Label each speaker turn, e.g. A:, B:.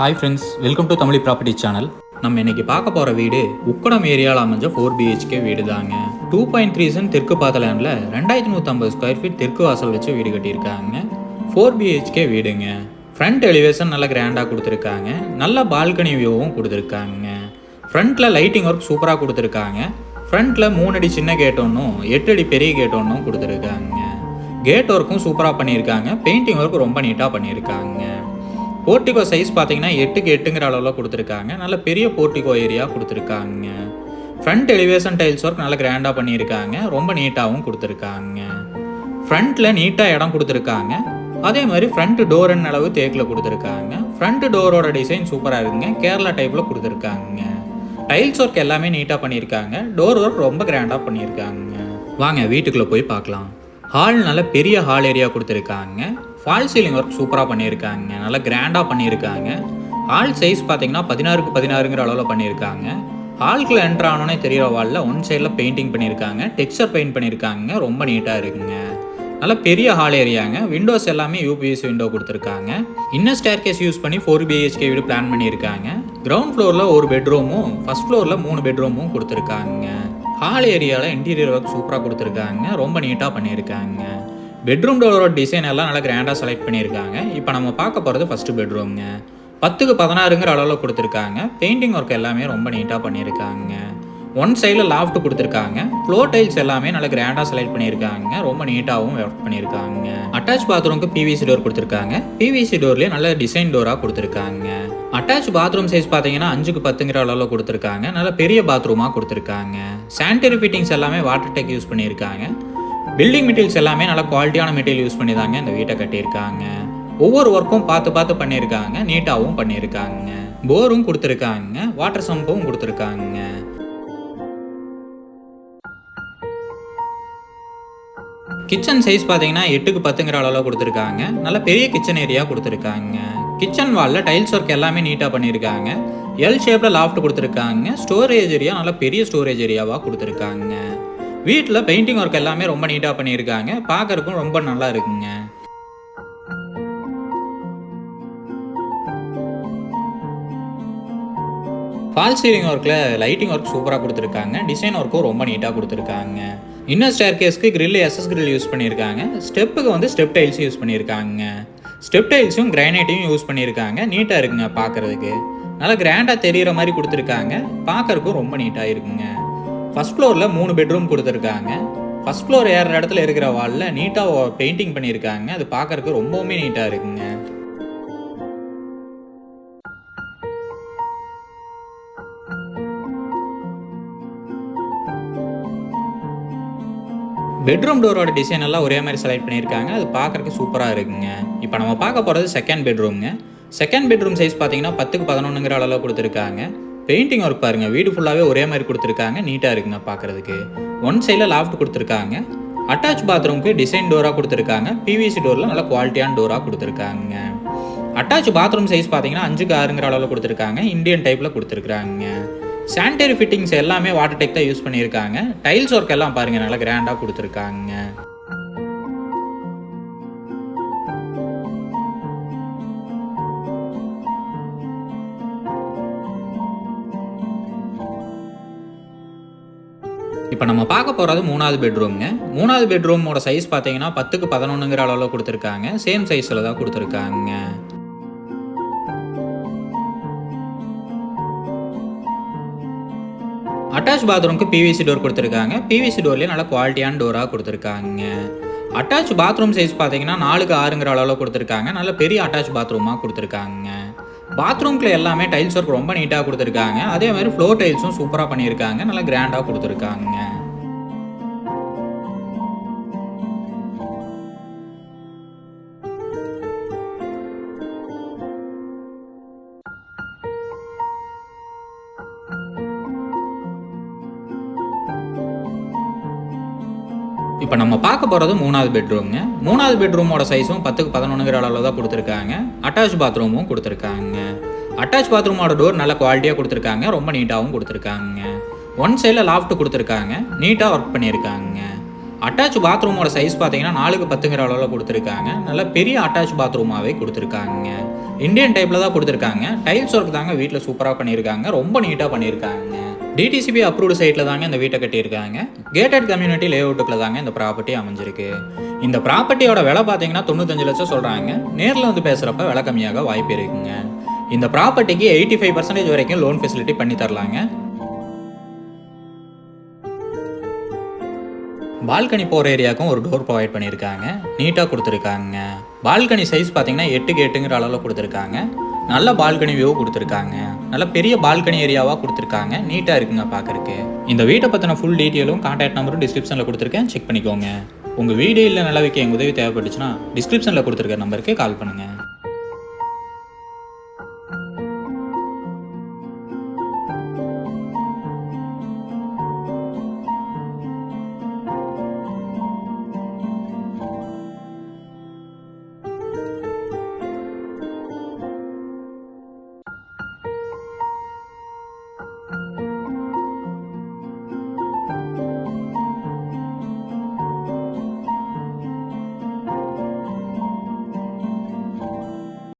A: Hi friends welcome to Tamil property channel நம்ம இன்னைக்கு பார்க்க போகிற வீடு உக்கடம் ஏரியாவில் அமைஞ்ச ஃபோர் பிஹெச்கே வீடு தாங்க டூ பாயிண்ட் த்ரீ சென்ட் தெற்கு பாத்தலாண்டில் ரெண்டாயிரத்தி நூற்றம்பது ஸ்கொயர் ஃபீட் தெற்கு வாசல் வச்சு வீடு கட்டியிருக்காங்க. ஃபோர் பிஹெச்கே வீடுங்க. ஃப்ரண்ட் எலிவேஷன் நல்லா கிராண்டாக கொடுத்துருக்காங்க. நல்ல பால்கனி வியூவும் கொடுத்துருக்காங்க. ஃப்ரண்ட்டில் லைட்டிங் ஒர்க் சூப்பராக கொடுத்துருக்காங்க. ஃப்ரண்ட்டில் மூணு அடி சின்ன கேட் ஒன்றும் எட்டு அடி பெரிய கேட் ஒன்றும் கொடுத்துருக்காங்க. கேட் ஒர்க்கும் சூப்பராக பண்ணியிருக்காங்க. பெயிண்டிங் ஒர்க் ரொம்ப நீட்டாக பண்ணியிருக்காங்க. போர்ட்டிகோ சைஸ் பார்த்தீங்கன்னா எட்டுக்கு எட்டுங்கிற அளவில் கொடுத்துருக்காங்க. நல்ல பெரிய போர்ட்டிகோ ஏரியா கொடுத்துருக்காங்க. ஃப்ரண்ட் எலிவேஷன் டைல்ஸ் ஒர்க் நல்லா கிராண்டாக பண்ணியிருக்காங்க. ரொம்ப நீட்டாகவும் கொடுத்துருக்காங்க. ஃப்ரண்ட்டில் நீட்டாக இடம் கொடுத்துருக்காங்க. அதே மாதிரி ஃப்ரண்ட் டோர் அளவு தேக்கில் கொடுத்துருக்காங்க. ஃப்ரண்ட் டோரோட டிசைன் சூப்பராக இருக்குங்க. கேரளா டைப்பில் கொடுத்துருக்காங்க. டைல்ஸ் ஒர்க் எல்லாமே நீட்டாக பண்ணியிருக்காங்க. டோர் ஒர்க் ரொம்ப கிராண்டாக பண்ணியிருக்காங்க. வாங்க வீட்டுக்குள்ளே போய் பார்க்கலாம். ஹால் நல்ல பெரிய ஹால் ஏரியா கொடுத்துருக்காங்க. ஃபால் சீலிங் ஒர்க் சூப்பராக பண்ணியிருக்காங்க. நல்லா கிராண்டாக பண்ணியிருக்காங்க. ஹால் சைஸ் பார்த்தீங்கன்னா பதினாறுக்கு பதினாறுங்கிற அளவில் பண்ணியிருக்காங்க. ஹால்குள்ளே என்ட்ரு ஆனோன்னே தெரியிற வாலில் ஒன் சைடில் பெயிண்டிங் பண்ணியிருக்காங்க. டெக்ஸ்சர் பெயிண்ட் பண்ணியிருக்காங்க. ரொம்ப நீட்டாக இருக்குங்க. நல்ல பெரிய ஹால் ஏரியாங்க விண்டோஸ் எல்லாமே யூபிஎஸ் விண்டோ கொடுத்துருக்காங்க. இன்னர் ஸ்டேர் கேஸ் யூஸ் பண்ணி ஃபோர் பிஹெச்கே வீடு பிளான் பண்ணியிருக்காங்க. கிரவுண்ட் ஃப்ளோரில் ஒரு பெட்ரூமும் ஃபஸ்ட் ஃப்ளோரில் மூணு பெட்ரூமும் கொடுத்துருக்காங்க. ஹால் ஏரியாவில் இன்டீரியர் ஒர்க் சூப்பராக கொடுத்துருக்காங்க. ரொம்ப நீட்டாக பண்ணியிருக்காங்க. பெட்ரூம் டோரோட டிசைன் எல்லாம் நல்லா கிராண்டாக செலக்ட் பண்ணியிருக்காங்க. இப்போ நம்ம பார்க்க போகிறது ஃபஸ்ட்டு பெட்ரூம்ங்க பத்துக்கு பதினாறுங்கிற அளவில் கொடுத்துருக்காங்க. பெயிண்டிங் ஒர்க் எல்லாமே ரொம்ப நீட்டாக பண்ணியிருக்காங்க. ஒன் சைடில் லாஃப்ட் கொடுத்துருக்காங்க. ஃப்ளோர் டைல்ஸ் எல்லாமே நல்லா கிராண்டாக செலக்ட் பண்ணியிருக்காங்க. ரொம்ப நீட்டாகவும் ஒர்க் பண்ணியிருக்காங்க. அட்டாச் பாத்ரூம்க்கு பிவிசி டோர் கொடுத்துருக்காங்க. பிவிசி டோர்லேயே நல்ல டிசைன் டோராக கொடுத்துருக்காங்க. அட்டாச் பாத்ரூம் சைஸ் பார்த்தீங்கன்னா அஞ்சுக்கு பத்துங்கிற அளவில் கொடுத்துருக்காங்க. நல்ல பெரிய பாத்ரூமாக கொடுத்துருக்காங்க. சானிடரி ஃபிட்டிங்ஸ் எல்லாமே வாட்டர் டேக் யூஸ் பண்ணியிருக்காங்க. பில்டிங் மெட்டீரியல்ஸ் எல்லாமே நல்ல குவாலிட்டியான மெட்டீரியல் யூஸ் பண்ணி தாங்க இந்த வீட்டை கட்டியிருக்காங்க. ஒவ்வொரு ஒர்க்கும் பார்த்து பார்த்து பண்ணியிருக்காங்க. நீட்டாகவும் பண்ணியிருக்காங்க. போரும் கொடுத்துருக்காங்க. வாட்டர் சம்பும் கொடுத்துருக்காங்க. கிச்சன் சைஸ் பார்த்தீங்கன்னா எட்டுக்கு பத்துங்கிற அளவில் கொடுத்துருக்காங்க. நல்ல பெரிய கிச்சன் ஏரியா கொடுத்துருக்காங்க. கிச்சன் வாலில் டைல்ஸ் ஒர்க் எல்லாமே நீட்டாக பண்ணியிருக்காங்க. எல் ஷேப்பில் லாஃப்ட் கொடுத்துருக்காங்க. ஸ்டோரேஜ் ஏரியா நல்ல பெரிய ஸ்டோரேஜ் ஏரியாவாக கொடுத்துருக்காங்க. வீட்டில் பெயிண்டிங் ஒர்க் எல்லாமே ரொம்ப நீட்டாக பண்ணியிருக்காங்க. பார்க்கறக்கும் ரொம்ப நல்லா இருக்குங்க. ஃபால் சீலிங் ஒர்க்கில் லைட்டிங் ஒர்க் சூப்பராக கொடுத்துருக்காங்க. டிசைன் ஒர்க்கும் ரொம்ப நீட்டாக கொடுத்துருக்காங்க. இன்னர் ஸ்டேர் கேஸ்க்கு கிரில் எஸ்எஸ் கிரில் யூஸ் பண்ணியிருக்காங்க. ஸ்டெப்புக்கு வந்து ஸ்டெப் டைல்ஸ் யூஸ் பண்ணியிருக்காங்க. ஸ்டெப் டைல்ஸும் கிரானைட்டையும் யூஸ் பண்ணியிருக்காங்க. நீட்டாக இருக்குங்க பார்க்குறதுக்கு நல்லா கிராண்டாக தெரிகிற மாதிரி கொடுத்துருக்காங்க. பார்க்கறக்கும் ரொம்ப நீட்டாக இருக்குங்க. ஃபர்ஸ்ட் ஃப்ளோரில் மூணு பெட்ரூம் கொடுத்துருக்காங்க. ஃபஸ்ட் ஃப்ளோர் ஏறுற இடத்துல இருக்கிற வாலில் நீட்டாக பெயிண்டிங் பண்ணியிருக்காங்க. அது பார்க்கறதுக்கு ரொம்பவுமே நீட்டாக இருக்குங்க. பெட்ரூம் டோரோட டிசைன் எல்லாம் ஒரே மாதிரி செலக்ட் பண்ணியிருக்காங்க. அது பார்க்கறதுக்கு சூப்பராக இருக்குங்க. இப்போ நம்ம பார்க்க போகிறது செகண்ட் பெட்ரூம்ங்க செகண்ட் பெட்ரூம் சைஸ் பார்த்தீங்கன்னா பத்துக்கு பதினொன்றுங்கிற அளவில் கொடுத்துருக்காங்க. பெயிண்டிங் ஒர்க் பாருங்க. வீடு ஃபுல்லாகவே ஒரே மாதிரி கொடுத்துருக்காங்க. நீட்டாக இருக்குங்க பார்க்கறதுக்கு ஒன் சைடில் லாஃப்ட் கொடுத்துருக்காங்க. அட்டாச் பாத்ரூம்க்கு டிசைன் டோராக கொடுத்துருக்காங்க. பிவிசி டோரில் நல்ல குவாலிட்டியான டோராக கொடுத்துருக்காங்க. அட்டாச் பாத்ரூம் சைஸ் பார்த்தீங்கன்னா அஞ்சுக்கு ஆறுங்கிற அளவில் கொடுத்துருக்காங்க. இந்தியன் டைப்பில் கொடுத்துருக்காங்க. சானிடரி ஃபிட்டிங்ஸ் எல்லாமே வாட்டர் டெக் தான் யூஸ் பண்ணியிருக்காங்க. டைல்ஸ் ஒர்க் எல்லாம் பாருங்க நல்லா கிராண்டாக கொடுத்துருக்காங்க. இப்போ நம்ம பார்க்க போகிறது மூணாவது பெட்ரூம்ங்க மூணாவது பெட்ரூமோட சைஸ் பார்த்தீங்கன்னா பத்துக்கு பதினொன்றுங்கிற அளவில் கொடுத்துருக்காங்க. சேம் சைஸில் தான் கொடுத்துருக்காங்க. அட்டாச் பாத்ரூம்க்கு பிவிசி டோர் கொடுத்துருக்காங்க. பிவிசி டோர்லேயே நல்ல குவாலிட்டியான டோராக கொடுத்துருக்காங்க. அட்டாச் பாத்ரூம் சைஸ் பார்த்தீங்கன்னா நாலுக்கு ஆறுங்கிற அளவில் கொடுத்துருக்காங்க. நல்ல பெரிய அட்டாச் பாத்ரூமாக கொடுத்துருக்காங்க. பாத்ரூம்குள்ள எல்லாமே டைல்ஸ் ஒர்க் ரொம்ப நீட்டாக கொடுத்துருக்காங்க. அதே மாதிரி ஃப்ளோர் டைல்ஸும் சூப்பராக பண்ணியிருக்காங்க. நல்லா கிராண்டாக கொடுத்துருக்காங்க. இப்போ நம்ம பார்க்க போகிறது மூணாவது பெட்ரூம்ங்க மூணாவது பெட்ரூமோட சைஸும் பத்துக்கு பதினொன்றுங்கிற அளவில் தான் கொடுத்துருக்காங்க. அட்டாச் பாத்ரூமும் கொடுத்துருக்காங்க. அட்டாச் பாத்ரூமோட டோர் நல்ல குவாலிட்டியாக கொடுத்துருக்காங்க. ரொம்ப நீட்டாகவும் கொடுத்துருக்காங்க. ஒன் சைடில் லாஃப்ட் கொடுத்துருக்காங்க. நீட்டாக ஒர்க் பண்ணியிருக்காங்க. அட்டாச் பாத்ரூமோட சைஸ் பார்த்தீங்கன்னா நாலுக்கு பத்துங்கிற அளவில் கொடுத்துருக்காங்க. நல்ல பெரிய அட்டாச் பாத்ரூமாகவே கொடுத்துருக்காங்க. இந்தியன் டைப்பில் தான் கொடுத்துருக்காங்க. டைல்ஸ் ஒர்க் தாங்க வீட்டில் சூப்பராக பண்ணியிருக்காங்க. ரொம்ப நீட்டாக பண்ணியிருக்காங்க. டிடிசிபி அப்ரூவ்டு சைட்டில் தாங்க இந்த வீட்டை கட்டியிருக்காங்க. கேட்டட் கம்யூனிட்டி லேஅவுட்டுக்குள்ள தாங்க இந்த ப்ராப்பர்ட்டி அமைஞ்சிருக்கு. இந்த ப்ராப்பர்ட்டியோட விலை பார்த்தீங்கன்னா தொண்ணூத்தஞ்சு லட்சம் சொல்கிறாங்க நேரில் வந்து பேசுகிறப்ப விலை கம்மியாக வாய்ப்பு இருக்குங்க. இந்த ப்ராப்பர்ட்டிக்கு எயிட்டி ஃபைவ் பர்சன்டேஜ் வரைக்கும் லோன் ஃபெசிலிட்டி பண்ணி தரலாங்க. பால்கனி போகிற ஏரியாவுக்கும் ஒரு டோர் ப்ரொவைட் பண்ணியிருக்காங்க. நீட்டாக கொடுத்துருக்காங்க. பால்கனி சைஸ் பார்த்தீங்கன்னா எட்டுக்கு எட்டுங்கிற அளவில் கொடுத்துருக்காங்க. நல்ல பால்கனி வியூ கொடுத்துருக்காங்க. நல்ல பெரிய பால்கனி ஏரியாவாக கொடுத்துருக்காங்க. நீட்டாக இருக்குங்க பார்க்கறக்கு இந்த வீட்டை பற்றின ஃபுல் டீட்டெயிலும் கான்டாக்ட் நம்பரும் டிஸ்கிரிப்ஷனில் கொடுத்துருக்கேன். செக் பண்ணிக்கோங்க. உங்கள் வீடு இல்லை நிலவைக்கு எங்கள் உதவி தேவைப்பட்டுச்சுன்னா டிஸ்கிரிப்ஷனில் கொடுத்துருக்க நம்பருக்கு கால் பண்ணுங்கள்